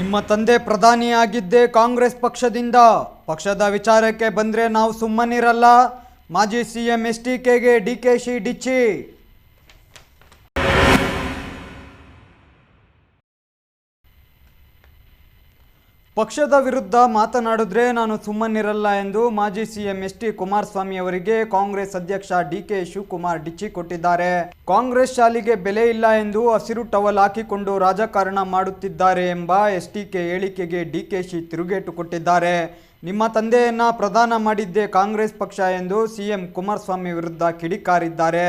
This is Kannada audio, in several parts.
ನಿಮ್ಮ ತಂದೆ ಪ್ರಧಾನಿಯಾಗಿದ್ದೇ ಕಾಂಗ್ರೆಸ್ ಪಕ್ಷದಿಂದ. ಪಕ್ಷದ ವಿಚಾರಕ್ಕೆ ಬಂದರೆ ನಾವು ಸುಮ್ಮನಿರಲ್ಲ. ಮಾಜಿ ಸಿಎಂ ಎಸ್ ಟಿ ಕೆಗೆ ಡಿ ಕೆ ಶಿ ಡಿಚ್ಚಿ. ಪಕ್ಷದ ವಿರುದ್ಧ ಮಾತನಾಡಿದ್ರೆ ನಾನು ಸುಮ್ಮನಿರಲ್ಲ ಎಂದು ಮಾಜಿ ಸಿಎಂ ಎಸ್ ಟಿ ಕುಮಾರಸ್ವಾಮಿ ಅವರಿಗೆ ಕಾಂಗ್ರೆಸ್ ಅಧ್ಯಕ್ಷ ಡಿ ಕೆ ಶಿವಕುಮಾರ್ ಡಿಚ್ಚಿ ಕೊಟ್ಟಿದ್ದಾರೆ. ಕಾಂಗ್ರೆಸ್ ಶಾಲಿಗೆ ಬೆಲೆ ಇಲ್ಲ ಎಂದು ಹಸಿರು ಟವಲ್ ಹಾಕಿಕೊಂಡು ರಾಜಕಾರಣ ಮಾಡುತ್ತಿದ್ದಾರೆ ಎಂಬ ಎಸ್ ಟಿ ಕೆ ಹೇಳಿಕೆಗೆ ಡಿ ಕೆ ಶಿ ತಿರುಗೇಟು ಕೊಟ್ಟಿದ್ದಾರೆ. ನಿಮ್ಮ ತಂದೆಯನ್ನ ಪ್ರದಾನ ಮಾಡಿದ್ದೇ ಕಾಂಗ್ರೆಸ್ ಪಕ್ಷ ಎಂದು ಸಿಎಂ ಕುಮಾರಸ್ವಾಮಿ ವಿರುದ್ಧ ಕಿಡಿಕಾರಿದ್ದಾರೆ.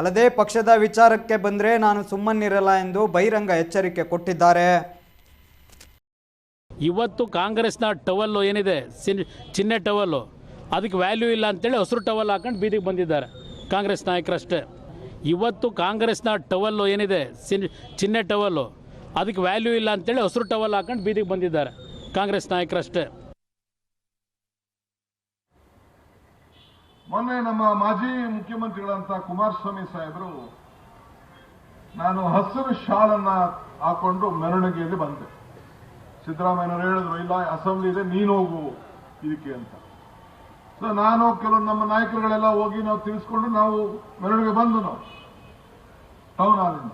ಅಲ್ಲದೆ ಪಕ್ಷದ ವಿಚಾರಕ್ಕೆ ಬಂದರೆ ನಾನು ಸುಮ್ಮನಿರಲ್ಲ ಎಂದು ಬಹಿರಂಗ ಎಚ್ಚರಿಕೆ ಕೊಟ್ಟಿದ್ದಾರೆ. ಇವತ್ತು ಕಾಂಗ್ರೆಸ್ನ ಟವಲ್ಲು ಏನಿದೆ? ಚಿಹ್ನೆ ಟವಲ್ಲು. ಅದಕ್ಕೆ ವ್ಯಾಲ್ಯೂ ಇಲ್ಲ ಅಂತೇಳಿ ಹಸಿರು ಟವಲ್ ಹಾಕೊಂಡು ಬೀದಿಗೆ ಬಂದಿದ್ದಾರೆ. ಕಾಂಗ್ರೆಸ್ ನಾಯಕರಷ್ಟೇ. ಇವತ್ತು ಕಾಂಗ್ರೆಸ್ನ ಟವಲ್ಲು ಏನಿದೆ? ಚಿಹ್ನೆ ಟವಲ್ಲು. ಅದಕ್ಕೆ ವ್ಯಾಲ್ಯೂ ಇಲ್ಲ ಅಂತೇಳಿ ಹಸಿರು ಟವಲ್ ಹಾಕೊಂಡು ಬೀದಿಗೆ ಬಂದಿದ್ದಾರೆ. ಕಾಂಗ್ರೆಸ್ ನಾಯಕರಷ್ಟೇ. ಮೊನ್ನೆ ನಮ್ಮ ಮಾಜಿ ಮುಖ್ಯಮಂತ್ರಿಗಳಂತ ಕುಮಾರಸ್ವಾಮಿ ಸಾಹೇಬರು ನಾನು ಹಸಿರು ಶಾಲನ್ನ ಹಾಕೊಂಡು ಮೆರವಣಿಗೆಯಲ್ಲಿ ಬಂದೆ. ಸಿದ್ದರಾಮಯ್ಯನವರು ಹೇಳಿದ್ರು, ಇಲ್ಲ, ಅಸೆಂಬ್ಲಿ ಇದೆ, ನೀನು ಹೋಗು ಇದಕ್ಕೆ ಅಂತ. ಸೊ ನಾನು ಕೆಲವು ನಮ್ಮ ನಾಯಕರುಗಳೆಲ್ಲ ಹೋಗಿ ನಾವು ತಿಳಿಸ್ಕೊಂಡು ನಾವು ಮೆರವಣಿಗೆ ಬಂದು ನಾವು ಟೌನ್ ಹಾಲಿಂದ.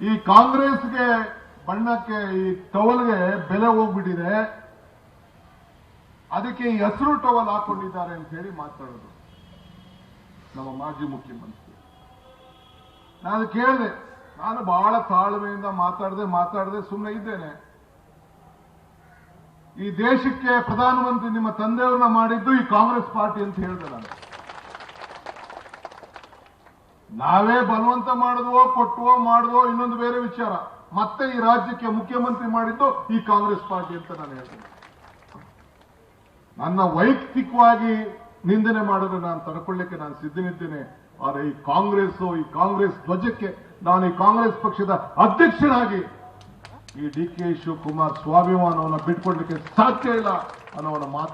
ಈ ಕಾಂಗ್ರೆಸ್ಗೆ ಬಣ್ಣಕ್ಕೆ ಈ ಟವಲ್ಗೆ ಬೆಲೆ ಹೋಗ್ಬಿಟ್ಟಿದೆ. ಅದಕ್ಕೆ ಈ ಹಸಿರು ಟವಲ್ ಹಾಕೊಂಡಿದ್ದಾರೆ ಅಂತ ಹೇಳಿ ಮಾತಾಡೋದು ನಮ್ಮ ಮಾಜಿ ಮುಖ್ಯಮಂತ್ರಿ. ನಾನು ಕೇಳಿದೆ, ನಾನು ಬಹಳ ತಾಳ್ಮೆಯಿಂದ ಮಾತಾಡದೆ ಮಾತಾಡದೆ ಸುಮ್ಮನೆ ಇದ್ದೇನೆ. ಈ ದೇಶಕ್ಕೆ ಪ್ರಧಾನಮಂತ್ರಿ ನಿಮ್ಮ ತಂದೆಯವ್ರನ್ನ ಮಾಡಿದ್ದು ಈ ಕಾಂಗ್ರೆಸ್ ಪಾರ್ಟಿ ಅಂತ ಹೇಳಿದೆ ನಾನು. ನಾವೇ ಬಲವಂತ ಮಾಡಿದ್ವೋ ಕೊಟ್ಟುವೋ ಮಾಡಿದ್ವೋ ಇನ್ನೊಂದು ಬೇರೆ ವಿಚಾರ. ಮತ್ತೆ ಈ ರಾಜ್ಯಕ್ಕೆ ಮುಖ್ಯಮಂತ್ರಿ ಮಾಡಿದ್ದು ಈ ಕಾಂಗ್ರೆಸ್ ಪಾರ್ಟಿ ಅಂತ ನಾನು ಹೇಳ್ತೇನೆ. ನನ್ನ ವೈಯಕ್ತಿಕವಾಗಿ ನಿಂದನೆ ಮಾಡಿದ್ರೆ ನಾನು ತಡ್ಕೊಳ್ಳಿಕ್ಕೆ ನಾನು ಸಿದ್ಧನಿದ್ದೇನೆ. ಆದರೆ ಈ ಕಾಂಗ್ರೆಸ್ ಈ ಕಾಂಗ್ರೆಸ್ ಧ್ವಜಕ್ಕೆ ನಾನು ಈ ಕಾಂಗ್ರೆಸ್ ಪಕ್ಷದ ಅಧ್ಯಕ್ಷನಾಗಿ ಈ ಡಿ ಕೆ ಶಿವಕುಮಾರ್ ಸ್ವಾಭಿಮಾನವನ್ನು ಬಿಟ್ಕೊಡ್ಲಿಕ್ಕೆ ಸಾಧ್ಯ ಇಲ್ಲ ಅನ್ನೋ ಮಾತು